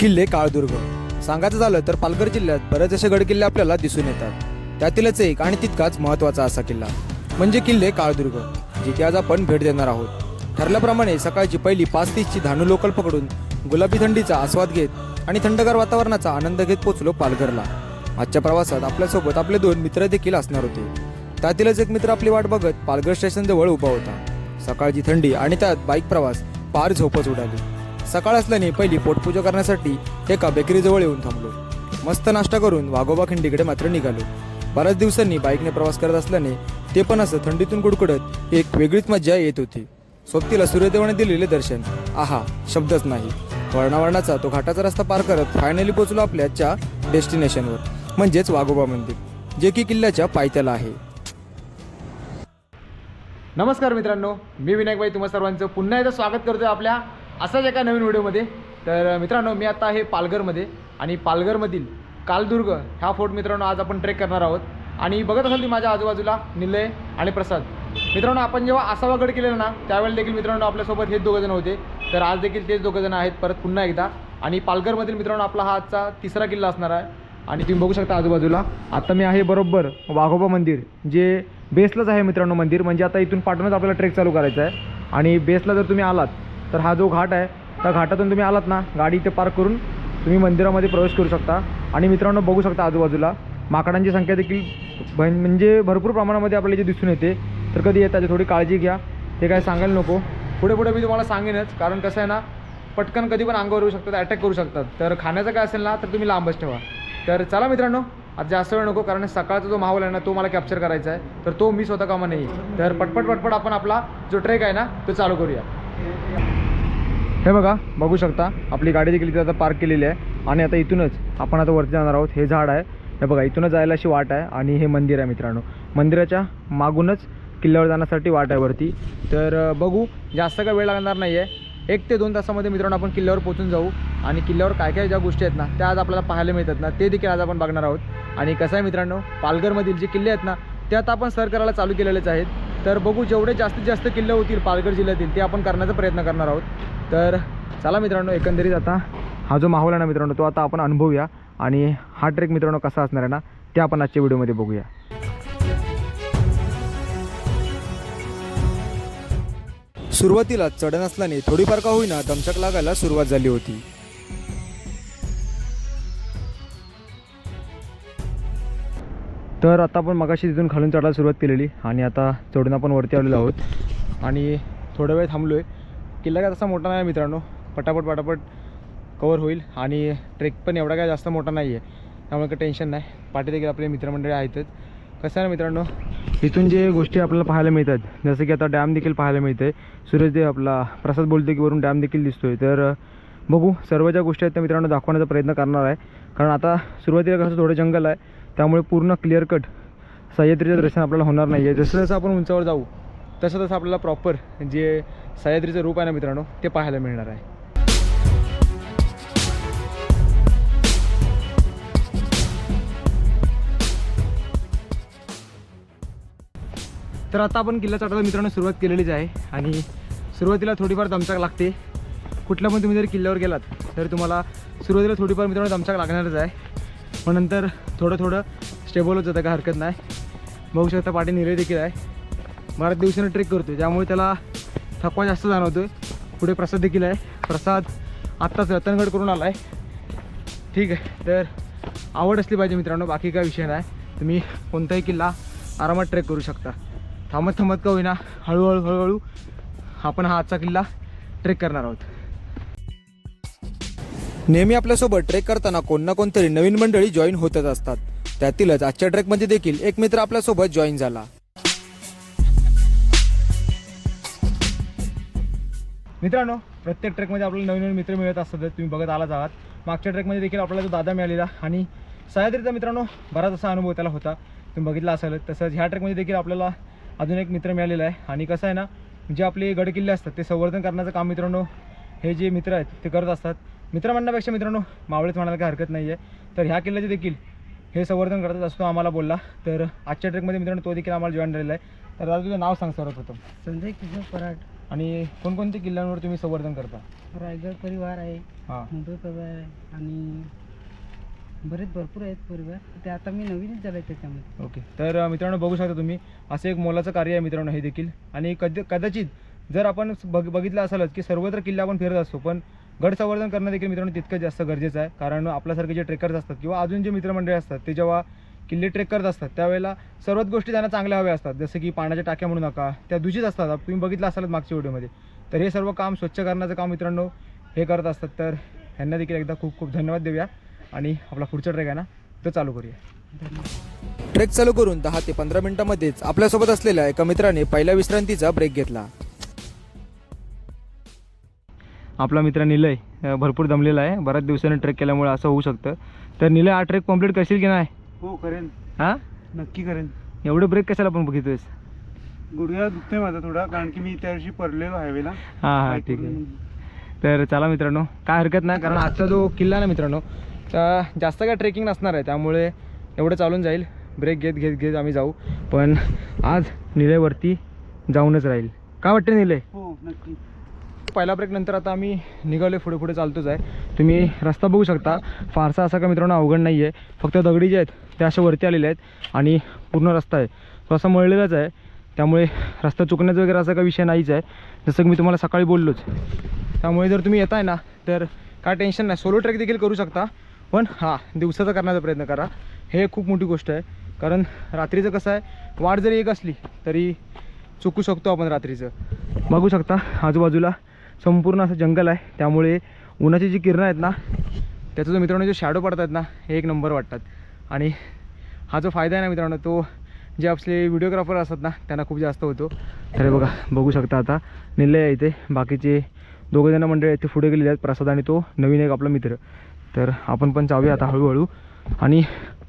किल्ले काळदुर्ग. सांगायचं झालं तर पालघर जिल्ह्यात बरेच असे गड किल्ले आपल्याला दिसून येतात. त्यातीलच एक आणि तितकाच महत्त्वाचा असा किल्ला. म्हणजे किल्ले काळदुर्ग जिथे आज आपण भेट देणार आहोत. ठरल्याप्रमाणे सकाळची पहिली पाच तीसची धानू लोकल पकडून गुलाबी थंडीचा आस्वाद घेत आणि थंडगार वातावरणाचा आनंद घेत पोचलो पालघरला. आजच्या प्रवासात आपल्यासोबत आपले दोन मित्र देखील असणार होते. त्यातीलच एक मित्र आपली वाट बघत पालघर स्टेशनजवळ उभा होता. सकाळची थंडी आणि त्यात बाईक प्रवास पार झोपच उडाली. सकाळ असल्याने पहिली पोटपूजा करण्यासाठी एका बेकरीजवळ येऊन थांबलो. मस्त नाश्ता करून वाघोबा खिंडीकडे मात्र निघालो. बऱ्याच दिवसांनी बाईकने प्रवास करत असल्याने ते पण असं थंडीतून कुडकुडत एक वेगळीच मज्जा येत होती. सोबतीला सूर्यदेवाने दिलेले दर्शन आहा शब्दच नाही. वळणावळणाचा तो घाटाचा रस्ता पार करत फायनली पोचलो आपल्याच्या डेस्टिनेशनवर म्हणजेच वाघोबा मंदिर जे की किल्ल्याच्या पायथ्याला आहे. नमस्कार मित्रांनो मी विनायकबाई तुम्हा सर्वांचं पुन्हा एकदा स्वागत करतोय आपल्या असाच एका नवीन व्हिडिओमध्ये. तर मित्रांनो मी आता आहे पालघरमध्ये आणि पालघरमधील कालदुर्ग ह्या फोर्ट मित्रांनो आज आपण ट्रेक करणार आहोत. आणि बघत असाल ती माझ्या आजूबाजूला निलय आणि प्रसाद. मित्रांनो आपण जेव्हा आसावा गड केलेला ना त्यावेळेला देखील मित्रांनो आपल्यासोबत हेच दोघं जण होते. तर आज देखील तेच दोघंजण आहेत परत पुन्हा एकदा. आणि पालघरमधील मित्रांनो आपला हा आजचा तिसरा किल्ला असणार आहे. आणि तुम्ही बघू शकता आजूबाजूला आता मी आहे बरोबर वाघोबा मंदिर जे बेसलाच आहे मित्रांनो मंदिर. म्हणजे आता इथून पाठवूनच आपल्याला ट्रेक चालू करायचा आहे. आणि बेसला जर तुम्ही आलात तर हा जो घाट आहे त्या घाटातून तुम्ही आलात ना गाडी इथे पार्क करून तुम्ही मंदिरामध्ये प्रवेश करू शकता. आणि मित्रांनो बघू शकता आजूबाजूला माकडांची संख्या देखील म्हणजे भरपूर प्रमाणामध्ये आपल्याला जे दिसून येते. तर कधी येतात त्याची थोडी काळजी घ्या. ते काय सांगायला नको. पुढे पुढे मी तुम्हाला सांगेनच कारण कसं आहे ना पटकन कधी पण अंगावर येऊ शकतात अटॅक करू शकतात. तर खाण्याचं काय असेल ना तर तुम्ही लांबच ठेवा. तर चला मित्रांनो आता जास्त वेळ नको कारण सकाळचा जो माहोल आहे ना तो मला कॅप्चर करायचा आहे. तर तो मी स्वतः कामा नाही तर पटपट पटपट आपण आपला जो ट्रेक आहे ना तो चालू करूया. हे बघा बघू शकता आपली गाडी देखील इथे आता पार्क केलेली आहे. आणि आता इथूनच आपण आता वरती जाणार आहोत. हे झाड आहे. हे बघा इथूनच जायला अशी वाट आहे आणि हे मंदिर आहे मित्रांनो. मंदिराच्या मागूनच किल्ल्यावर जाण्यासाठी वाट आहे वरती. तर बघू जास्त काय वेळ लागणार नाही आहे एक ते दोन तासामध्ये मित्रांनो आपण किल्ल्यावर पोहोचून जाऊ. आणि किल्ल्यावर काय काय ज्या गोष्टी आहेत ना त्या आज आपल्याला पाहायला मिळतात ना ते देखील आज आपण बघणार आहोत. आणि कसं आहे मित्रांनो पालघरमधील जे किल्ले आहेत ना ते आता आपण सर करायला चालू केलेलेच आहेत. तर बघू जेवढे जास्तीत जास्त किल्ले होतील पालघर जिल्ह्यातील ते आपण करण्याचा प्रयत्न करणार आहोत. तर चला मित्रांनो एकंदरीत आता हा जो माहोल आहे ना मित्रांनो तो आता आपण अनुभवूया. आणि हा ट्रेक मित्रांनो कसा असणार आहे ना ते आपण आजच्या व्हिडिओमध्ये बघूया. सुरुवातीला चढण असल्याने थोडीफार का होईना दमशक लागायला सुरुवात झाली होती. तर आता आपण मगाशी तिथून खालून चढायला सुरुवात केलेली आणि आता चढून आपण वरती आलेलो आहोत. आणि थोडा वेळ थांबलो आहे किल्ला काय तसा मोठा नाही मित्रांनो. पटापट पटापट कवर होईल आणि ट्रेक पण एवढा काय जास्त मोठा नाही आहे त्यामुळे काही टेन्शन नाही. पाठी देखील आपले मित्रमंडळी आहेतच. कसं आहे ना मित्रांनो? इथून जे गोष्टी आपल्याला पाहायला मिळतात जसं की आता डॅम देखील पाहायला मिळतं आहे सूरजदेव आपला प्रसाद बोलतो की वरून डॅम देखील दिसतो आहे तर बघू सर्व ज्या गोष्टी आहेत त्या मित्रांनो दाखवण्याचा प्रयत्न करणार आहे. कारण आता सुरुवातीला कसं थोडं जंगल आहे. त्यामुळे पूर्ण क्लिअर कट सह्याद्रीचं दर्शन आपल्याला होणार नाही आहे जसं जसं आपण उंचावर जाऊ तसं तसं आपल्याला प्रॉपर जे सह्याद्रीचं रूप आहे ना मित्रांनो ते पाहायला मिळणार आहे. तर आता आपण किल्ला चढायला मित्रांनो सुरुवात केलेलीच आहे. आणि सुरुवातीला थोडीफार दमचाक लागते. कुठल्या पण तुम्ही जर किल्ल्यावर गेलात तर तुम्हाला सुरुवातीला थोडीफार मित्रांनो दमचाक लागणारच आहे. मग नंतर थोडं थोडं स्टेबल होत जातं का हरकत नाही. बघू शकता पाठी निरे देखील आहे. बऱ्याच दिवसानं ट्रेक करतो ज्यामुळे त्याला थकवा जास्त जाणवतो आहे पुढे प्रसाद देखील आहे. प्रसाद आत्ताच रतनगड करून आला आहे ठीक आहे तर आवड असली पाहिजे मित्रांनो बाकी काय विषय नाही. तुम्ही कोणताही किल्ला आरामात ट्रेक करू शकता. थांबत थांबत का होईना हळूहळू हळूहळू आपण हा आजचा किल्ला ट्रेक करणार आहोत. नेहमी आपल्यासोबत ट्रेक करताना कोण ना कोणतरी नवीन मंडळी जॉईन होतच असतात. त्यातीलच आजच्या ट्रेकमध्ये देखील एक मित्र आपल्यासोबत जॉईन झाला. मित्रांनो प्रत्येक ट्रेकमध्ये आपल्याला नवीन नवीन मित्र मिळत असतात तुम्ही बघत आलाच आहात. मागच्या ट्रेकमध्ये देखील आपल्याला जो दादा मिळालेला आणि सह्याद्रीचा मित्रांनो बराच असा अनुभव त्याला होता. तुम्ही बघितला असेल तसंच ह्या ट्रेकमध्ये देखील आपल्याला अजून एक मित्र मिळालेला आहे. आणि कसं आहे ना जे आपले गडकिल्ले असतात ते संवर्धन करण्याचं काम मित्रांनो हे जे मित्र आहेत ते करत असतात. मित्र म्हणण्यापेक्षा मित्रांनो मावळेच म्हणायला काही हरकत नाही आहे तर ह्या किल्ल्याचे देखील हे संवर्धन करतात असतो आम्हाला बोलला. तर आजच्या ट्रेकमध्ये मित्रांनो तो देखील आम्हाला जॉईन झालेला आहे. तर दादा तुझं नाव सांग सर्वप्रथम. संजय किशोर पराड आणि कोणकोणत्या किल्ल्यांवर तुम्ही संवर्धन करता? रायगड परिवार आहे हां. मुंबई परिवार आहे आणि बरेच भरपूर आहेत परिवार. ते आता मी नवीनच झालं आहे त्याच्यामध्ये. ओके. तर अ, मित्रांनो बघू शकता तुम्ही असं एक मोलाचं कार्य आहे मित्रांनो हे देखील. आणि कद कदाचित जर आपण बघ बघितलं असेलच की सर्वत्र किल्ले आपण फिरत असतो पण गड संवर्धन करणं देखील मित्रांनो तितकं जास्त गरजेचं आहे. कारण आपल्यासारखे जे ट्रेकर्स असतात किंवा अजून जे मित्रमंडळी असतात ते जेव्हा किल्ले ट्रेक करत असतात त्यावेळेला सर्वच गोष्टी त्यांना चांगल्या हव्या असतात. जसं की पाण्याच्या टाक्या म्हणू नका त्या दूषित असतात. तुम्ही बघितलं असाल मागच्या व्हिडिओमध्ये. तर हे सर्व काम स्वच्छ करण्याचं काम मित्रांनो हे करत असतात. तर ह्यांना देखील एकदा खूप खूप धन्यवाद देऊया. आणि आपला पुढचा ट्रेक आहे ना तो चालू करूया. धन्यवाद ट्रेक चालू करून दहा ते पंधरा मिनिटांमध्येच आपल्यासोबत असलेल्या एका मित्राने पहिल्या विश्रांतीचा ब्रेक घेतला. आपला मित्र निलय भरपूर दमलेला आहे. बऱ्याच दिवसांनी ट्रेक केल्यामुळे असं होऊ शकतं. तर निलय हा ट्रेक कंप्लीट करशील की नाही? हो करेन. हां? नक्की करेन. एवढं ब्रेक कशाला पण बघितोयस गुडघ्या दुखतोय माझा थोडा कारण की मी त्या दिवशी पडलेलो हायवेला हां हां ठीक आहे. तर चला मित्रांनो काय हरकत नाही कारण आजचा जो किल्ला ना मित्रांनो तर जास्त काय ट्रेकिंग नसणार आहे. त्यामुळे एवढं चालून जाईल. ब्रेक घेत घेत घेत आम्ही जाऊ. पण आज निलयवरती जाऊनच राहील. काय वाटतं निलय? हो नक्की. पहिला ब्रेक नंतर आता आम्ही निघालो पुढे पुढे चालतोच आहे. तुम्ही रस्ता बघू शकता. फारसा असा का मित्रांनो अवघड नाही आहे फक्त दगडी जे आहेत त्या अशा वरती आलेल्या आहेत आणि पूर्ण रस्ता आहे. तो असा मळलेलाच आहे. त्यामुळे रस्ता चुकण्याचा वगैरे असा काही विषय नाहीच आहे. जसं की मी तुम्हाला सकाळी बोललोच. त्यामुळे जर तुम्ही येताय ना तर काय टेन्शन नाही. सोलो ट्रेक देखील करू शकता. पण हां दिवसाचा करण्याचा प्रयत्न करा. हे खूप मोठी गोष्ट आहे. कारण रात्रीचं कसं आहे वाट जरी एक असली तरी चुकू शकतो आपण रात्रीचं. बघू शकता आजूबाजूला संपूर्ण असं जंगल आहे. त्यामुळे उन्हाची जी किरणं आहेत ना त्याचा जो मित्रांनो जे शॅडो पडतात ना हे एक नंबर वाटतात. आणि हा जो फायदा आहे ना मित्रांनो तो जे आपले व्हिडिओग्राफर असतात ना त्यांना खूप जास्त होतो. तर बघा बघू शकता आता निलय आहे इथे. बाकीचे दोघं जण मंडळी आहेत ते पुढे गेलेले आहेत. प्रसाद आणि तो नवीन एक आपला मित्र. तर आपण पण जाऊया आता हळूहळू. आणि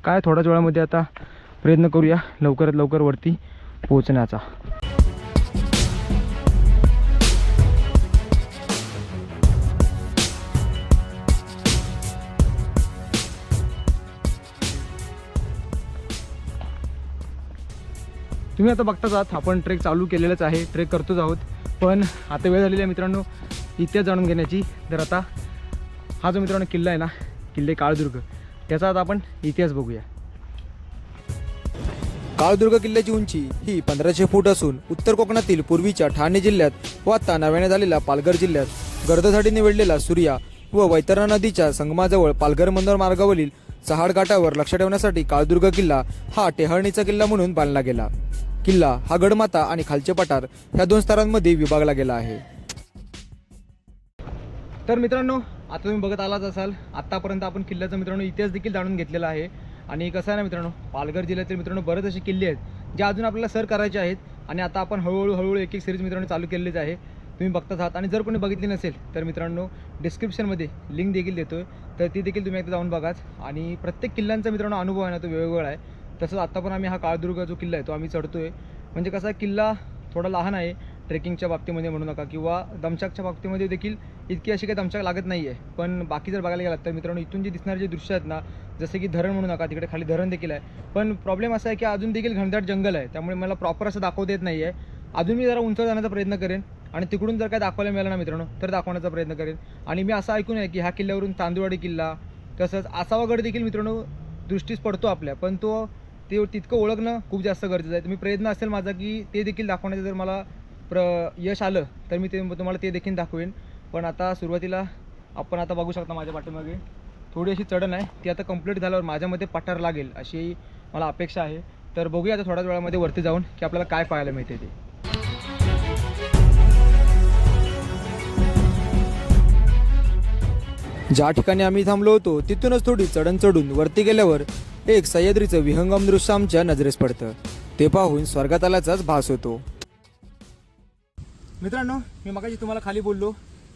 काय थोड्याच वेळामध्ये आता प्रयत्न करूया लवकरात लवकर वरती पोहोचण्याचा. तुम्ही आता बघताच आहात आपण ट्रेक चालू केलेलंच आहे ट्रेक करतोच आहोत. पण आता वेळ झालेली आहे मित्रांनो इतिहास जाणून घेण्याची. तर आता हा जो मित्रांनो किल्ला आहे ना किल्ले काळदुर्ग त्याचा आता आपण इतिहास बघूया. काळदुर्ग किल्ल्याची उंची ही पंधराशे फूट असून उत्तर कोकणातील पूर्वीच्या ठाणे जिल्ह्यात व आता नव्याने झालेल्या पालघर जिल्ह्यात गर्दसाठी निवडलेला सूर्या व वैतरणा नदीच्या संगमाजवळ पालघर मंदर मार्गावरील चहाडघाटावर लक्ष ठेवण्यासाठी काळदुर्ग किल्ला हा टेहळणीचा किल्ला म्हणून बांधला गेला. किल्ला हा गडमाता आणि खालचे पठार ह्या दोन स्तरांमध्ये विभागला गेला आहे. तर मित्रांनो आता तुम्ही बघत आलाच असाल आत्तापर्यंत आपण किल्ल्याचा मित्रांनो इतिहास देखील जाणून घेतलेला आहे. आणि कसं आहे ना मित्रांनो पालघर जिल्ह्यातील मित्रांनो बरेच असे किल्ले आहेत जे अजून आपल्याला सर करायचे आहेत. आणि आता आपण हळूहळू हळूहळू एक एक सिरीज मित्रांनो चालू केलेलीच आहे. तुम्ही बघताच आहात. आणि जर कोणी बघितली नसेल तर मित्रांनो डिस्क्रिप्शनमध्ये लिंक देखील देतोय. तर ती देखील तुम्ही एकदा जाऊन बघाच. आणि प्रत्येक किल्ल्यांचा मित्रांनो अनुभव आहे ना तो वेगवेगळा आहे. तसंच आत्ता पण आम्ही हा काळदुर्ग जो किल्ला आहे तो आम्ही चढतोय. म्हणजे कसा आहे, किल्ला थोडा लहान आहे ट्रेकिंगच्या बाबतीमध्ये म्हणू नका किंवा दमचाकच्या बाबतीमध्ये देखील इतकी अशी काही दमचाक लागत नाही आहे पण बाकी जर बघायला गेलात तर मित्रांनो इथून जे दिसणारे जे दृश्य आहेत ना जसे की धरण म्हणू नका तिकडे खाली धरण देखील आहे. पण प्रॉब्लेम असा आहे की अजून देखील घनदाट जंगल आहे त्यामुळे मला प्रॉपर असं दाखवता येत नाही आहे अजून मी जरा उंच जाण्याचा प्रयत्न करेन. आणि तिकडून जर काय दाखवायला मिळालं ना मित्रांनो तर दाखवण्याचा प्रयत्न करेन. आणि मी असं ऐकून आहे की ह्या किल्ल्यावरून तांदुळवाडी किल्ला तसंच आसावागड देखील मित्रांनो दृष्टीस पडतो आपल्या पण तो ते तितकं ओळखणं खूप जास्त गरजेचं आहे. तर मी प्रयत्न असेल माझा की ते देखील दाखवण्याचं जर मला प्र यश आलं तर मी ते तुम्हाला ते देखील दाखवेन. पण आता सुरुवातीला आपण आता बघू शकता माझ्या पाठीमागे. थोडी अशी चढण आहे. ती आता कंप्लीट झाल्यावर माझ्यामध्ये पठार लागेल अशी मला अपेक्षा आहे. तर बघूया आता थोड्याच वेळामध्ये वरती जाऊन की आपल्याला काय पाहायला मिळते ते. ज्या ठिकाणी आम्ही थांबलो होतो तिथूनच थोडी चढण चढून वरती गेल्यावर एक सह्याद्रीचं विहंगम दृश्य आमच्या नजरेस पडतं. ते पाहून स्वर्गात आल्याचाच भास होतो. मित्रांनो मी मगाशी तुम्हाला खाली बोललो.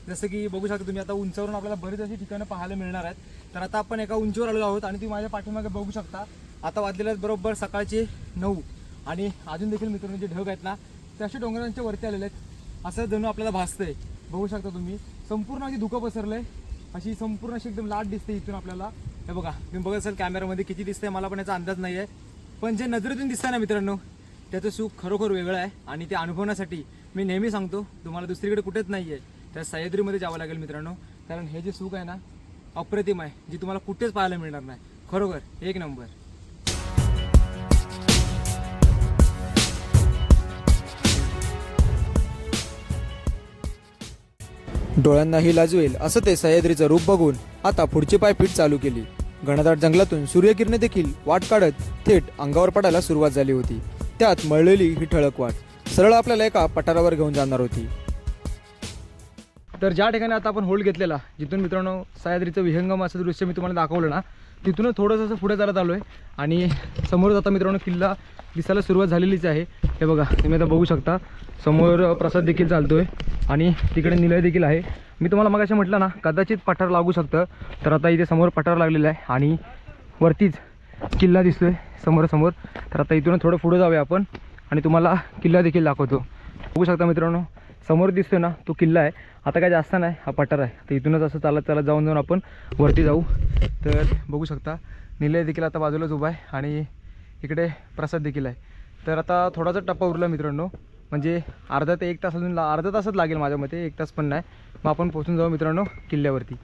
जसं की बघू शकता तुम्ही आता उंचावरून आपल्याला बरीच अशी ठिकाणं पाहायला मिळणार आहेत. तर आता आपण एका उंचीवर आलेलो आहोत आणि ती माझ्या पाठीमागे बघू शकता. आता वाजलेल्या आहेत बरोबर सकाळचे नऊ. आणि अजून देखील मित्रांनो जे ढग आहेत ना ते असे डोंगरांच्या वरती आलेले आहेत. असं जणू आपल्याला भासतंय. बघू शकता तुम्ही. संपूर्ण अगदी धुकं पसरलं आहे अशी संपूर्ण अशी एकदम लाट दिसते इथून आपल्याला. हे बघा तुम्ही बघत असाल कॅमेरामध्ये किती दिसतंय मला पण याचा अंदाज नाही आहे पण जे नजरेतून दिसतंय ना मित्रांनो त्याचं सुख खरोखर वेगळं आहे आणि ते अनुभवण्यासाठी मी नेहमी सांगतो तुम्हाला दुसरीकडे कुठेच नाही आहे त्या सह्याद्रीमध्ये जावं लागेल मित्रांनो. कारण हे जे सुख आहे ना अप्रतिम आहे जे तुम्हाला कुठेच पाहायला मिळणार नाही. खरोखर एक नंबर. डोळ्यांनाही लाजवेल असं ते सह्याद्रीचं रूप बघून आता पुढची पायपीट चालू केली. घनदाट जंगलातून सूर्यकिरणे देखील वाट काढत थेट अंगावर पडायला सुरुवात झाली होती. त्यात मळलेली ही ठळक वाट. सरळ आपल्याला एका पठारावर घेऊन जाणार होती. तर ज्या ठिकाणी आता आपण होल्ड घेतलेला जिथून मित्रांनो सह्याद्रीचं विहंगम असं दृश्य मी तुम्हाला दाखवलं ना तिथूनच थोडंसं असं पुढे चालत आलो आहे. आणि समोरच आता मित्रांनो किल्ला दिसायला सुरुवात झालेलीच आहे. हे बघा तुम्ही आता बघू शकता. समोर प्रसाद देखील चालतो आहे आणि तिकडे निलय देखील आहे. मी तुम्हाला मगाशी म्हटलं ना कदाचित पठार लागू शकतं. तर आता इथे समोर पठार लागलेलं आहे. आणि वरतीच किल्ला दिसतो आहे समोरासमोर. तर आता इथून थोडं पुढे जाऊया आपण. आणि तुम्हाला किल्ला देखील दाखवतो. बघू शकता मित्रांनो समोर दिसतो ना तो किल्ला आहे. आता काय जास्त नाही हा पठार आहे. तर इथूनच असं चालत चालत जाऊन जाऊन आपण वरती जाऊ. तर बघू शकता निलय देखील आता बाजूलाच उभा आहे आणि इकडे प्रसाद देखील आहे. तर आता थोडासा टप्पा उरला मित्रांनो. म्हणजे अर्धा ते एक तास अजून ला अर्धा तासच लागेल माझ्या मते एक तास पण नाही. मग आपण पोचून जाऊ मित्रांनो किल्ल्यावरती.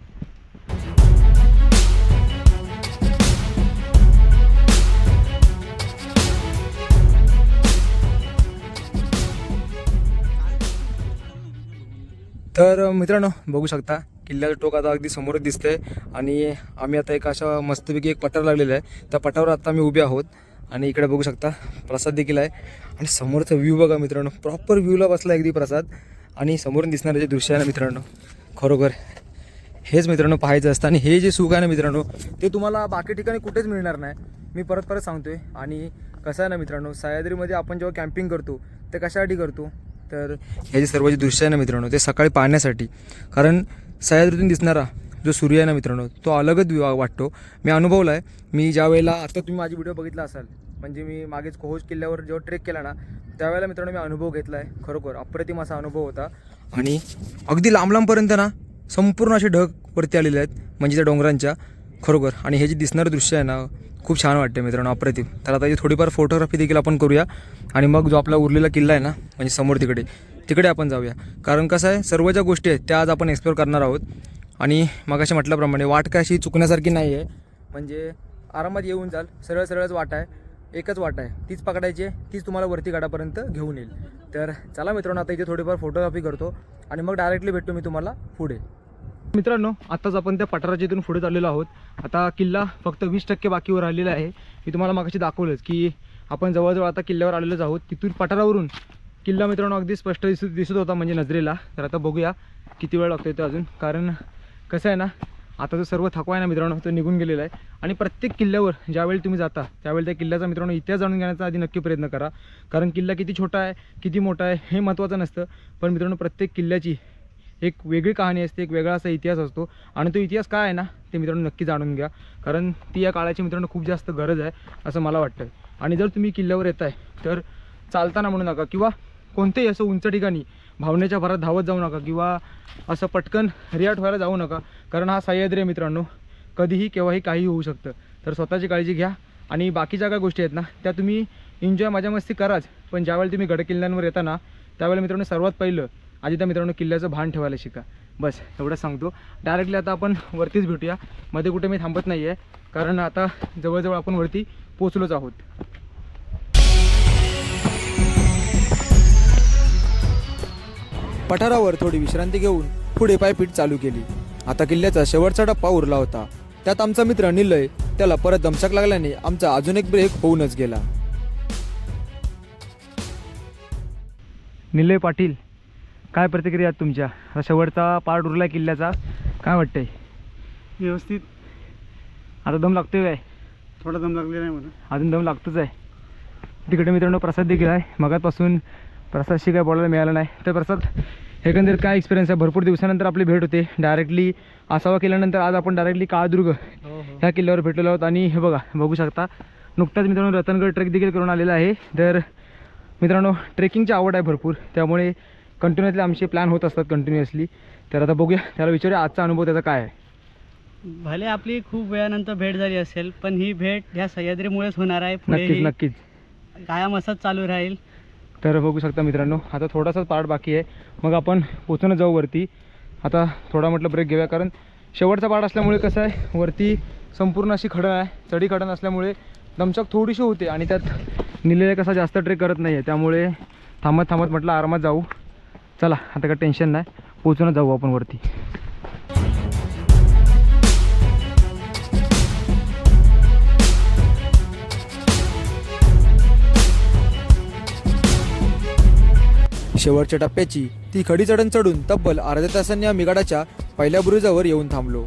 तर मित्रांनो बघू शकता किल्ल्याचं टोक आता अगदी समोरच दिसतंय आणि आम्ही आता एक अशा मस्तपैकी एक पठार लागलेला आहे. त्या पठारावर आता आम्ही उभे आहोत आणि इकडे बघू शकता प्रसाद देखील आहे. आणि समोरचा व्ह्यू बघा मित्रांनो प्रॉपर व्ह्यूला बसला अगदी प्रसाद. आणि समोरून दिसणारे जे दृश्य आहे ना मित्रांनो खरोखर हेच मित्रांनो पाहायचं असतं. आणि हे जे सुख आहे ना मित्रांनो ते तुम्हाला बाकी ठिकाणी कुठेच मिळणार नाही. मी परत परत सांगतोय. आणि कसं आहे ना मित्रांनो सह्याद्रीमध्ये आपण जेव्हा कॅम्पिंग करतो ते कशासाठी करतो? तर हे जे सर्व जे दृश्य आहे ना मित्रांनो ते सकाळी पाहण्यासाठी. कारण सह्याद्रीतून दिसणारा जो सूर्य आहे ना मित्रांनो तो अलगच वाटतो. मी अनुभवला आहे मी ज्या वेळेला आता तुम्ही माझी व्हिडिओ बघितला असाल म्हणजे मी मागेच कोहोज किल्ल्यावर जेव्हा ट्रेक केला ना त्यावेळेला मित्रांनो मी अनुभव घेतला आहे खरोखर अप्रतिम असा अनुभव होता. आणि अगदी लांब लांबपर्यंत ना संपूर्ण असे ढग वरती आलेले आहेत म्हणजे त्या डोंगरांच्या खरोखर. आणि हे जे दिसणारं दृश्य आहे ना खूप छान वाटते मित्रांनो अप्रतिम. तर आता ही थोडीफार फोटोग्राफी देखील आपण करूया. आणि मग जो आपला उरलेला किल्ला आहे ना म्हणजे समोर तिकडे तिकडे आपण जाऊया. कारण कसं आहे सर्व ज्या गोष्टी आहेत त्या आज आपण एक्सप्लोर करणार आहोत. आणि मग अशी म्हटल्याप्रमाणे वाट काय अशी चुकण्यासारखी नाही आहे म्हणजे आरामात येऊन जाल सरळ सरळच वाट आहे. एकच वाट आहे तीच पकडायची आहे तीच तुम्हाला वरती गाडापर्यंत घेऊन येईल. तर चला मित्रांनो आता इथे थोडीफार फोटोग्राफी करतो. आणि मग डायरेक्टली भेटतो मी तुम्हाला पुढे. मित्रांनो आत्ताच आपण त्या पठाराच्या इथून पुढे चाललेलो आहोत. आता किल्ला फक्त वीस टक्के बाकीवर राहिलेला आहे. मी तुम्हाला मागाशी दाखवलंच की आपण जवळजवळ आता किल्ल्यावर आलेलोच आहोत. तिथून पठारावरून किल्ला मित्रांनो अगदी स्पष्ट दिसत दिसत होता म्हणजे नजरेला. तर आता बघूया किती वेळ लागतो इथं अजून. कारण कसं आहे ना आता जो सर्व थकवा आहे ना मित्रांनो तो निघून गेलेला आहे. आणि प्रत्येक किल्ल्यावर ज्यावेळी तुम्ही जाता त्यावेळी त्या किल्ल्याचा मित्रांनो इतिहास जाणून घेण्याचा आधी नक्की प्रयत्न करा. कारण किल्ला किती छोटा आहे किती मोठा आहे हे महत्त्वाचं नसतं. पण मित्रांनो प्रत्येक किल्ल्याची एक वेगळी कहाणी असते एक वेगळा असा इतिहास असतो. आणि तो इतिहास काय आहे ना ते मित्रांनो नक्की जाणून घ्या. कारण ती या काळाची मित्रांनो खूप जास्त गरज आहे असं मला वाटतं आणि जर तुम्ही किल्ल्यावर येत आहे तर चालताना म्हणू नका किंवा कोणतेही असं उंच ठिकाणी भावनेच्या भरात धावत जाऊ नका किंवा असं पटकन रियाट व्हायला जाऊ नका. कारण हा सह्याद्री आहे मित्रांनो. कधीही केव्हाही काही होऊ शकतं. तर स्वतःची काळजी घ्या. आणि बाकीच्या काय गोष्टी आहेत ना त्या तुम्ही एन्जॉय मजा मस्ती कराच. पण ज्यावेळेला तुम्ही गडकिल्ल्यांवर येताना त्यावेळेला मित्रांनो सर्वात पहिलं आधी त्या मित्रांनो किल्ल्याचं भान ठेवायला शिका. बस एवढंच सांगतो. डायरेक्टली आता आपण वरतीच भेटूया. मध्ये कुठे मी थांबत नाही आहे कारण आता जवळजवळ आपण वरती पोचलोच आहोत. पठारावर थोडी विश्रांती घेऊन पुढे पायपीट चालू केली. आता किल्ल्याचा शेवटचा टप्पा उरला होता. त्यात आमचा मित्र निलय त्याला परत दमछाक लागल्याने आमचा अजून एक ब्रेक होऊनच गेला. निलय पाटील काय प्रतिक्रिया आहेत तुमच्या? शेवटचा पार्ट उरला किल्ल्याचा. काय वाटतंय? व्यवस्थित. आता दम लागतोय काय? थोडा दम लागलेला आहे मला. अजून दम लागतोच आहे. तिकडे मित्रांनो प्रसाद देखील आहे. मगातपासून प्रसादशी काय बोलायला मिळालं नाही. तर प्रसाद एकंदरीत काय एक्सपिरियन्स आहे? भरपूर दिवसानंतर आपली भेट होते. डायरेक्टली आसावा केल्यानंतर आज आपण डायरेक्टली काळदुर्ग हो हो. ह्या किल्ल्यावर भेटलेलो आहोत. आणि हे बघा बघू शकता नुकताच मित्रांनो रतनगड ट्रेक देखील करून आलेला आहे. तर मित्रांनो ट्रेकिंगची आवड आहे भरपूर. त्यामुळे कंटिन्युअसली आमचे प्लॅन होत असतात कंटिन्युअसली तर आता बघूया त्याला विचारूया आजचा अनुभव त्याचा काय आहे? भले आपली खूप वेळानंतर भेट झाली असेल पण ही भेट ह्या सह्याद्रीमुळेच होणार आहे. नक्कीच पुढेही नक्कीच. कायम असंच चालू राहील. तर बघू शकता मित्रांनो आता थोडासाच पार्ट बाकी आहे. मग आपण पोचून जाऊ वरती. आता थोडा म्हटलं ब्रेक घेऊया कारण शेवटचा पार्ट असल्यामुळे कसं आहे वरती संपूर्ण अशी खडं आहे चढी खडण असल्यामुळे दमचक थोडीशी होते आणि त्यात निलेले कसा जास्त ट्रेक करत नाही आहे त्यामुळे थांबत थांबत म्हटलं आरामात जाऊ. चला आता काही टेन्शन नाही. पोचूनच जाऊ आपण वरती. शेवटच्या टप्प्याची ती खडी चढण चढून तब्बल अर्ध्या तासांनी आम्ही गडाच्या पहिल्या बुरुजावर येऊन थांबलो.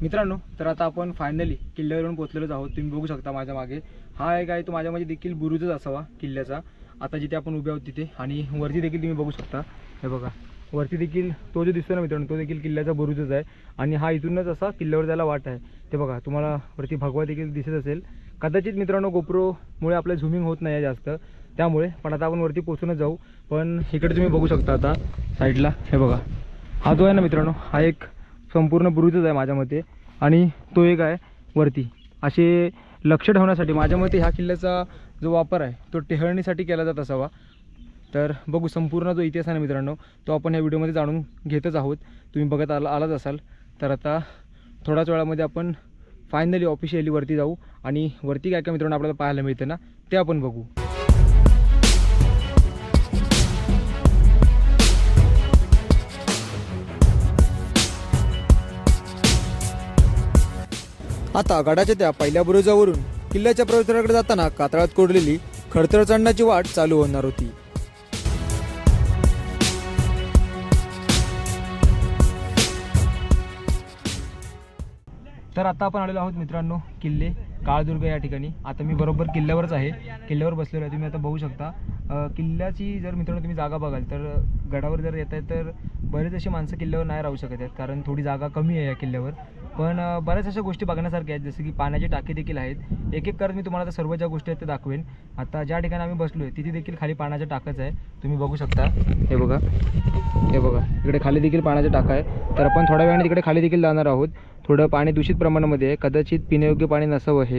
मित्रांनो तर आता आपण फायनली किल्ल्यावरून पोचलेलोच आहोत. तुम्ही बघू शकता माझ्या मागे. हा एक आहे तो माझ्या म्हणजे देखील बुरुजच असावा किल्ल्याचा. आता जिथे आपण उभे आहोत तिथे. आणि वरती देखील तुम्ही बघू शकता. हे बघा. वरती देखील तो जो दिसतो ना मित्रांनो तो देखील किल्ल्याचा बुरुजच आहे. आणि हा इथूनच असा किल्ल्यावर जायला वाट आहे. ते बघा तुम्हाला वरती भगवा देखील दिसत असेल. कदाचित मित्रांनो गोप्रोमुळे आपलं झुमिंग होत नाही आहे जास्त. त्यामुळे पण आता आपण वरती पोचूनच जाऊ. पण इकडे तुम्ही बघू शकता आता साईडला. हे बघा. हा जो आहे ना मित्रांनो हा एक संपूर्ण बुरुजच आहे माझ्या मते. आणि तो एक आहे वरती. असे लक्ष ठेवण्यासाठी माझ्या मते ह्या किल्ल्याचा जो वापर आहे तो टेहळणीसाठी केला जात असावा. तर बघू संपूर्ण जो इतिहास आहे ना मित्रांनो तो आपण ह्या व्हिडिओमध्ये जाणून घेतच आहोत. तुम्ही बघत आला आलाच असाल. तर आता थोड्याच वेळामध्ये आपण फायनली ऑफिशियली वरती जाऊ. आणि वरती काय काय मित्रांनो आपल्याला पाहायला मिळतं ना ते आपण बघू. आता गडाच्या त्या पहिल्या बुरुजावरून किल्ल्याच्या प्रवेशद्वाराकडे जाताना कातळात कोरलेली खडतर चढण्याची वाट चालू होणार होती. तर आता आपण आलेलो आहोत मित्रांनो किल्ले. काळदुर्ग या ठिकाणी. आता मी बरोबर किल्ल्यावरच आहे. किल्ल्यावर बसलेलो आहे. तुम्ही आता बघू शकता. किल्ल्याची जर मित्रांनो तुम्ही जागा बघाल तर गडावर जर येत आहे तर बरेच असे माणसं किल्ल्यावर नाही राहू शकत आहेत कारण थोडी जागा कमी आहे या किल्ल्यावर. पण बऱ्याच अशा गोष्टी बघण्यासारख्या आहेत जसं की पाण्याची टाकी देखील आहेत. एक एक करत मी तुम्हाला आता सर्व ज्या गोष्टी आहेत ते दाखवेन. आता ज्या ठिकाणी आम्ही बसलो आहे तिथे देखील खाली पाण्याच्या टाकच आहे. तुम्ही बघू शकता. हे बघा. हे बघा. इकडे खाली देखील पाण्याचा टाका आहे. तर आपण थोड्या वेळाने तिकडे खाली देखील जाणार आहोत. थोडं पाणी दूषित प्रमाणामध्ये आहे. कदाचित पिण्यायोग्य पाणी नसावं हे.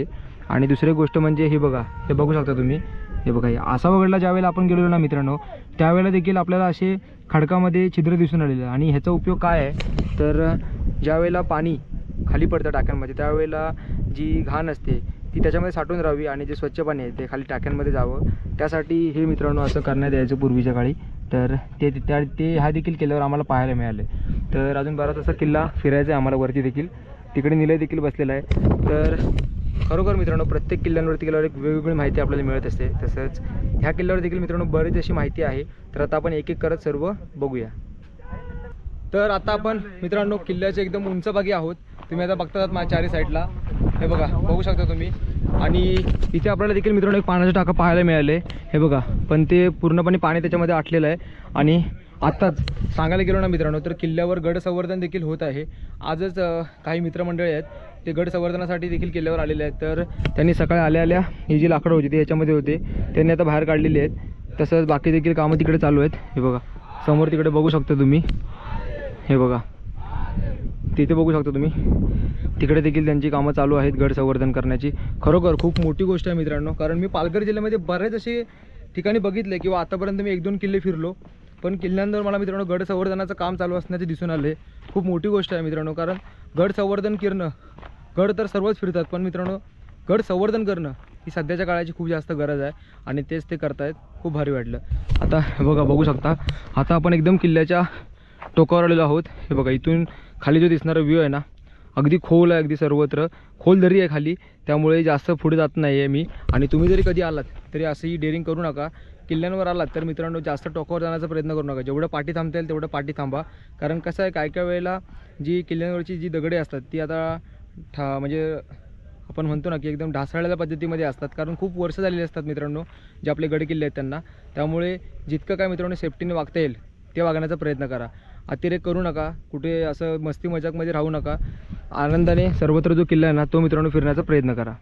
आणि दुसरी गोष्ट म्हणजे हे बघा हे बघू शकता तुम्ही. हे बघा हे आसावगडला ज्यावेळेला आपण गेलेलो ना मित्रांनो त्यावेळेला देखील आपल्याला असे खडकामध्ये छिद्र दिसून आलेलं आणि ह्याचा उपयोग काय आहे? तर ज्यावेळेला पाणी खाली पडतं टाक्यांमध्ये त्यावेळेला जी घाण असते ती त्याच्यामध्ये साठवून राहावी आणि जे स्वच्छ पाणी आहे ते खाली टाक्यांमध्ये जावं. त्यासाठी हे मित्रांनो असं करण्यात यायचं पूर्वीच्या काळी. तर ते त्या ते ह्या देखील किल्ल्यावर आम्हाला पाहायला मिळाले. तर अजून बराच असा किल्ला फिरायचा आहे आम्हाला वरती देखील. तिकडे निलय देखील बसलेला आहे. तर खरोखर मित्रांनो प्रत्येक किल्ल्यांवरती गेल्यावर एक वेगवेगळी माहिती आपल्याला मिळत असते. तसंच ह्या किल्ल्यावर देखील मित्रांनो बरीच अशी माहिती आहे. तर आता आपण एक एक करत सर्व बघूया. तर आता आपण मित्रांनो किल्ल्याच्या एकदम उंच भागी आहोत. तुम्ही आता बघता माझ्या चारी साईडला. हे बघा बघू शकता तुम्ही. आणि इथे आपल्याला देखील मित्रांनो एक पाण्याचा टाका पाहायला मिळाले. हे बघा पण ते पूर्णपणे पाणी त्याच्यामध्ये आटलेलं आहे. आणि आत्ताच सांगायला गेलो ना मित्रांनो तर किल्ल्यावर गड संवर्धन देखील होत आहे. आजच काही मित्रमंडळी आहेत. ते गड संवर्धनासाठी देखील किल्ल्यावर आलेले आहेत. तर त्यांनी सकाळी आल्या आल्या ही जी लाकडं होती ती याच्यामध्ये होते. त्यांनी आता बाहेर काढलेली आहेत. तसंच बाकी देखील कामं तिकडे चालू आहेत. हे बघा. समोर तिकडे बघू शकता तुम्ही. हे बघा. तिथे बघू शकता तुम्ही. तिकडे देखील त्यांची कामं चालू आहेत गड संवर्धन करण्याची. खरोखर खूप मोठी गोष्ट आहे मित्रांनो. कारण मी पालघर जिल्ह्यामध्ये बरेच असे ठिकाणी बघितले किंवा आतापर्यंत मी एक दोन किल्ले फिरलो. पण किल्ल्यांवर मला मित्रांनो गड संवर्धनाचं काम चालू असण्याचे दिसून आले खूप मोठी गोष्ट आहे मित्रांनो. कारण गड संवर्धन किरणं गड तर सर्वच फिरतात पण मित्रांनो गड संवर्धन करणं ही सध्याच्या काळाची खूप जास्त गरज आहे आणि तेच ते करतायत खूप भारी वाटलं. आता हे बघा बघू शकता आता आपण एकदम किल्ल्याच्या टोकावर आलेलो आहोत. हे बघा इथून खाली जो दिसणारा व्ह्यू आहे ना अगदी खोल आहे अगदी सर्वत्र. खोल दरी आहे खाली त्यामुळे जास्त पुढे जात नाही आहे मी. आणि तुम्ही जरी कधी आलात तरी असंही डेअरिंग करू नका. किल्ल्यांवर आलात तर मित्रांनो जास्त टोकावर जाण्याचा प्रयत्न करू नका. जेवढं पाठी थांबता येईल तेवढं पाठी थांबा. कारण कसं आहे काय काय वेळेला जी किल्ल्यांवरची जी दगडे असतात ती आता ठा म्हणजे आपण म्हणतो ना की एकदम ढासळलेल्या पद्धतीमध्ये असतात. कारण खूप वर्ष झालेली असतात मित्रांनो जे आपले गड किल्ले आहेत त्यांना. त्यामुळे जितकं काय मित्रांनो सेफ्टीने वागता येईल ते वागण्याचा प्रयत्न करा. अतिरेक करू नका कुठे असं मस्ती मजाकमध्ये राहू नका. आनंदाने सर्वत्र जो किल्ला आहे ना तो मित्रांनो फिरण्याचा प्रयत्न करा.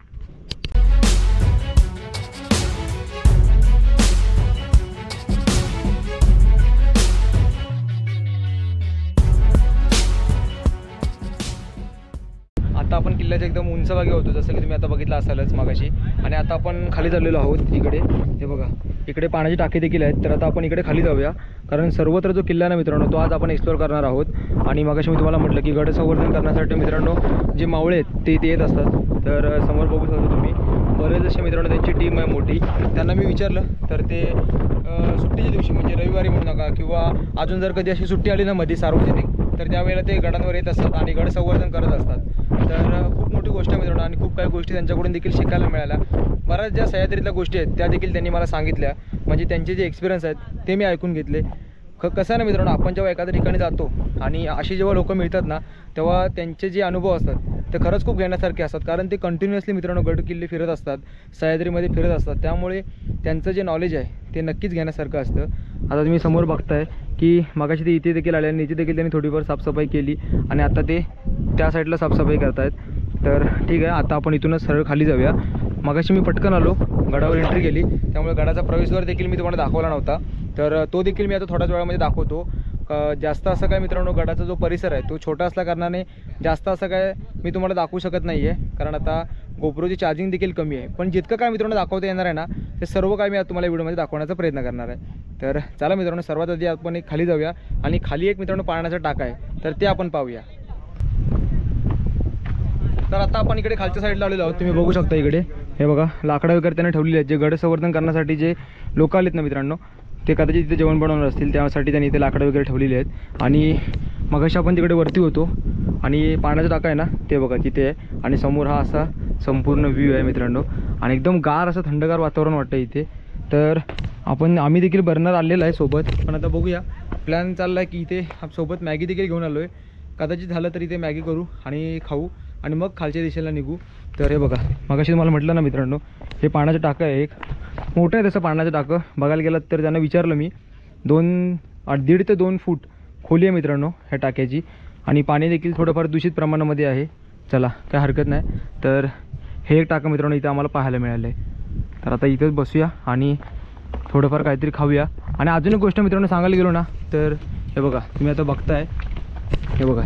किल्ल्याच्या एकदम उंच भागी होतो जसं की तुम्ही आता बघितलं असालच मागाशी. आणि आता आपण खाली चाललेलो आहोत इकडे. हे बघा इकडे पाण्याची टाकी देखील आहेत. तर आता आपण इकडे खाली जाऊया. कारण सर्वत्र जो किल्ला ना मित्रांनो तो आज आपण एक्सप्लोअर करणार आहोत. आणि मागाशी मी तुम्हाला म्हटलं की गड संवर्धन करण्यासाठी मित्रांनो जे मावळे आहेत ते इथे येत असतात. तर समोर बघू शकता तुम्ही. बरेच असे मित्रांनो त्यांची टीम आहे मोठी. त्यांना मी विचारलं तर ते सुट्टीच्या दिवशी म्हणजे रविवारी म्हणू नका किंवा अजून जर कधी अशी सुट्टी आली ना मध्ये सार्वजनिक तर त्यावेळेला ते गडांवर येत असतात आणि गड संवर्धन करत असतात. तर खूप मोठी गोष्ट आहे मित्रांनो आणि खूप काही गोष्टी त्यांच्याकडून देखील शिकायला मिळाल्या. बऱ्याच ज्या सह्याद्रीतल्या गोष्टी आहेत त्या देखील त्यांनी मला सांगितल्या. म्हणजे त्यांचे जे एक्सपिरियन्स आहेत ते मी ऐकून घेतले. ख कसं आहे ना मित्रांनो आपण जेव्हा एखाद्या ठिकाणी जातो आणि अशी जेव्हा लोकं मिळतात ना तेव्हा त्यांचे जे अनुभव असतात ते खरंच खूप घेण्यासारखे असतात. कारण ते कंटिन्युअसली मित्रांनो गड किल्ले फिरत असतात सह्याद्रीमध्ये फिरत असतात. त्यामुळे त्यांचं जे नॉलेज आहे ते नक्कीच घेण्यासारखं असतं. आता तुम्ही समोर बघताय की मगाशी ते इथे देखील आले आणि इथे देखील त्यांनी थोडीफार साफसफाई केली आणि आता ते त्या साईडला साफसफाई करतायत. तर ठीक आहे आता आपण इथूनच सरळ खाली जाऊया. मगाशी मी पटकन आलो गडावर एंट्री केली त्यामुळे गडाचा प्रवेशद्वार देखील मी तुम्हाला दाखवला नव्हता. तर तो देखील मी आता थोड्याच वेळामध्ये दाखवतो. क- जास्त असं काय मित्रांनो गडाचा जो परिसर आहे तो छोटा असल्या कारणाने जास्त असं काय मी तुम्हाला दाखवू शकत नाही आहे कारण आता गोप्रोची चार्जिंग देखील कमी आहे. पण जितकं काय मित्रांनो दाखवता येणार आहे ना ते सर्व काय मी आज तुम्हाला व्हिडिओमध्ये दाखवण्याचा प्रयत्न करणार आहे. तर चला मित्रांनो सर्वात आधी आपण एक खाली जाऊया आणि खाली एक मित्रांनो पाण्याचा टाका आहे. तर ते आपण पाहूया. तर आता आपण इकडे खालच्या साईडला आलेलो आहोत. तुम्ही बघू शकता इकडे. हे बघा लाकडं वगैरे त्यांनी ठेवलेली आहेत जे गड संवर्धन करण्यासाठी जे लोक आलेत ना मित्रांनो ते कदाचित तिथे जेवण बनवणार असतील त्यासाठी त्यांनी इथे लाकडं वगैरे ठेवलेली आहेत. आणि मगाशी आपण तिकडे वरती होतो आणि पाण्याचा टाका आहे ना ते बघा तिथे आहे. आणि समोर हा असा संपूर्ण व्ह्यू आहे मित्रांनो. आणि एकदम गार असं थंडगार वातावरण वाटतं इथे. तर आपण आम्ही देखील बर्नर आलेलं आहे सोबत. पण आता बघूया. प्लॅन चालला आहे की इथे सोबत मॅगी देखील घेऊन आलो आहे कदाचित झालं तर इथे मॅगी करू आणि खाऊ. आणि मग खालच्या दिशेला निघू. तर हे बघा मगाशी तुम्हाला म्हटलं ना मित्रांनो हे पाण्याचं टाकं आहे एक. मोठं आहे तसं पाण्याचं टाकं. बघायला गेलं तर त्यांना विचारलं मी दोन आठ दीड ते दोन फूट खोली आहे मित्रांनो ह्या टाक्याची. आणि पाणी देखील थोडंफार दूषित प्रमाणामध्ये आहे. चला काय हरकत नाही. तर हे एक टाकं मित्रांनो इथं आम्हाला पाहायला मिळालं आहे तर आता इथंच बसूया आणि थोडंफार काहीतरी खाऊया. आणि अजून एक गोष्ट मित्रांनो सांगायला गेलो ना तर हे बघा तुम्ही आता बघताय. हे बघा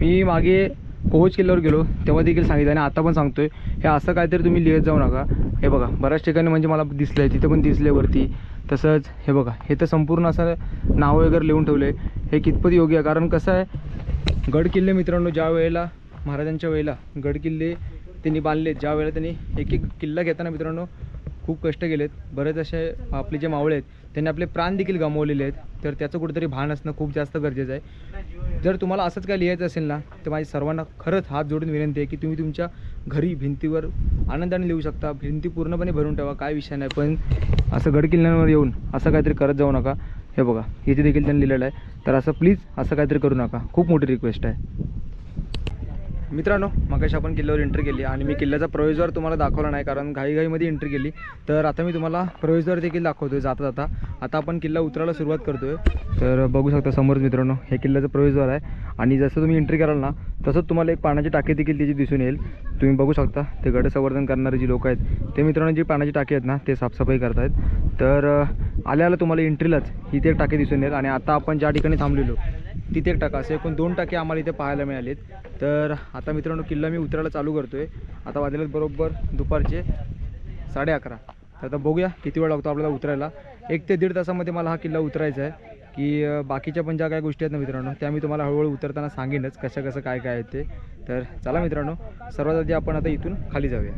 मी मागे पोहोच किल्ल्यावर गेलो तेव्हा देखील सांगितलं आणि आता पण सांगतोय हे असं काहीतरी तुम्ही लिहित जाऊ नका. हे बघा बऱ्याच ठिकाणी म्हणजे मला दिसलं आहे तिथं पण दिसले वरती. तसंच हे बघा हे तर संपूर्ण असं नावं वगैरे लिहून ठेवले हे कितपत योग्य आहे? कारण कसं आहे गड किल्ले मित्रांनो ज्या वेळेला महाराजांच्या वेळेला गड किल्ले त्यांनी बांधले ज्या वेळेला त्यांनी एक एक किल्ला घेताना मित्रांनो खूप कष्ट केलेत. बरेच असे आपले जे मावळे आहेत त्यांनी आपले प्राण देखील गमावलेले आहेत. तर त्याचं कुठेतरी भान असणं खूप जास्त गरजेचं आहे. जर तुम्हाला असंच काय लिहायचं असेल ना तर माझी सर्वांना खरंच हात जोडून विनंती आहे की तुम्ही तुमच्या घरी भिंतीवर आनंदाने लिहू शकता. भिंती पूर्णपणे भरून ठेवा काय विषय नाही. पण असं गडकिल्ल्यांवर येऊन असं काहीतरी करत जाऊ नका. हे बघा इथे देखील त्यांनी लिहिलेलं आहे. तर असं प्लीज असं काहीतरी करू नका. खूप मोठी रिक्वेस्ट आहे. मित्रांनो मगाशी आपण किल्ल्यावर एंट्री केली आणि मी किल्ल्याचा प्रवेशद्वार तुम्हाला दाखवला नाही कारण घाईघाईमध्ये एंट्री केली. तर आता मी तुम्हाला प्रवेशद्वार देखील दाखवतोय जाता जाता. आता आपण किल्ला उतरायला सुरुवात करतोय. तर बघू शकता समोर मित्रांनो हे किल्ल्याचं प्रवेशद्वार आहे. आणि जसं तुम्ही एंट्री कराल ना तसंच तुम्हाला एक पाण्याची टाकी देखील त्याची दिसून येईल. तुम्ही बघू शकता ते गडसंवर्धन करणारे जी लोक आहेत ते मित्रांनो जी पाण्याची टाकी आहेत ना ते साफसफाई करतायत. तर आल्याला आल्या आल्या तुम्हाला एंट्रीलाच ही एक टाकी दिसून येईल. आणि आता आपण ज्या ठिकाणी थांबलेलो तिथे एक टाका. असे एकूण दोन टाके आम्हाला इथे पाहायला मिळालेत. तर आता मित्रांनो किल्ला मी उतरायला चालू करतोय. आता वाजलेत बरोबर दुपारचे साडे अकरा. तर आता बघूया किती वेळ लागतो आपल्याला उतरायला. एक ते दीड तासामध्ये मला हा किल्ला उतरायचा आहे. की बाकीच्या पण ज्या काही गोष्टी आहेत ना मित्रांनो त्या मी तुम्हाला हळूहळू उतरताना सांगेनच कसं कसं काय काय आहे ते. तर चला मित्रांनो सर्वात आधी आपण आता इथून खाली जाऊया.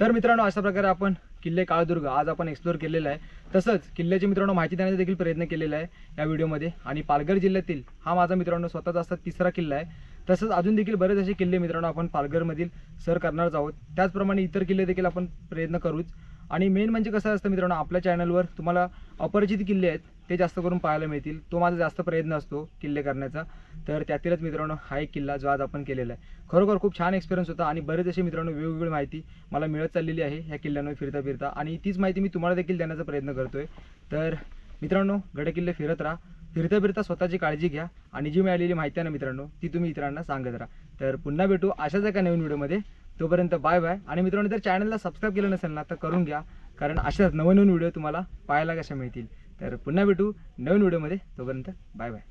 तर मित्रांनो अशा प्रकारे आपण किल्ले काळदुर्ग आज आपण एक्सप्लोअर केलेला आहे. तसंच किल्ल्याची मित्रांनो माहिती देण्याचा देखील प्रयत्न केलेला आहे या व्हिडिओमध्ये. आणि पालघर जिल्ह्यातील हा माझा मित्रांनो स्वतःचा असा तिसरा किल्ला आहे. तसंच अजून देखील बरेच असे किल्ले मित्रांनो आपण पालघरमधील सर करणारच आहोत. त्याचप्रमाणे इतर किल्ले देखील आपण प्रयत्न करूच. आणि मेन म्हणजे कसं असतं मित्रांनो आपल्या चॅनलवर तुम्हाला अपरिचित किल्ले आहेत. ते जास्त करून पाहायला मिळतील. तो माझा जास्त प्रयत्न असतो किल्ले करण्याचा. तर त्यातीलच मित्रांनो हा एक किल्ला जो आज आपण केलेला आहे. खरोखर खूप छान एक्सपिरियन्स होता आणि बरेच असे मित्रांनो वेगवेगळी माहिती मला मिळत चाललेली आहे ह्या किल्ल्यांवर फिरता फिरता आणि तीच माहिती मी तुम्हाला देखील देण्याचा प्रयत्न करतोय. तर मित्रांनो गडकिल्ले फिरत राहा. फिरता फिरता स्वतःची काळजी घ्या आणि जी मिळालेली माहिती आहे ना मित्रांनो ती तुम्ही इतरांना सांगत राहा. तर पुन्हा भेटू अशाच एका नवीन व्हिडिओमध्ये. तोपर्यंत बाय बाय आणि मित्रांनो जर चॅनलला सबस्क्राईब केलं नसेल ना तर करून घ्या. कारण अशाच नवनवीन व्हिडिओ तुम्हाला पाहायला कशा मिळतील? तर पुन्हा भेटू नवीन व्हिडिओमध्ये. तोपर्यंत बाय बाय.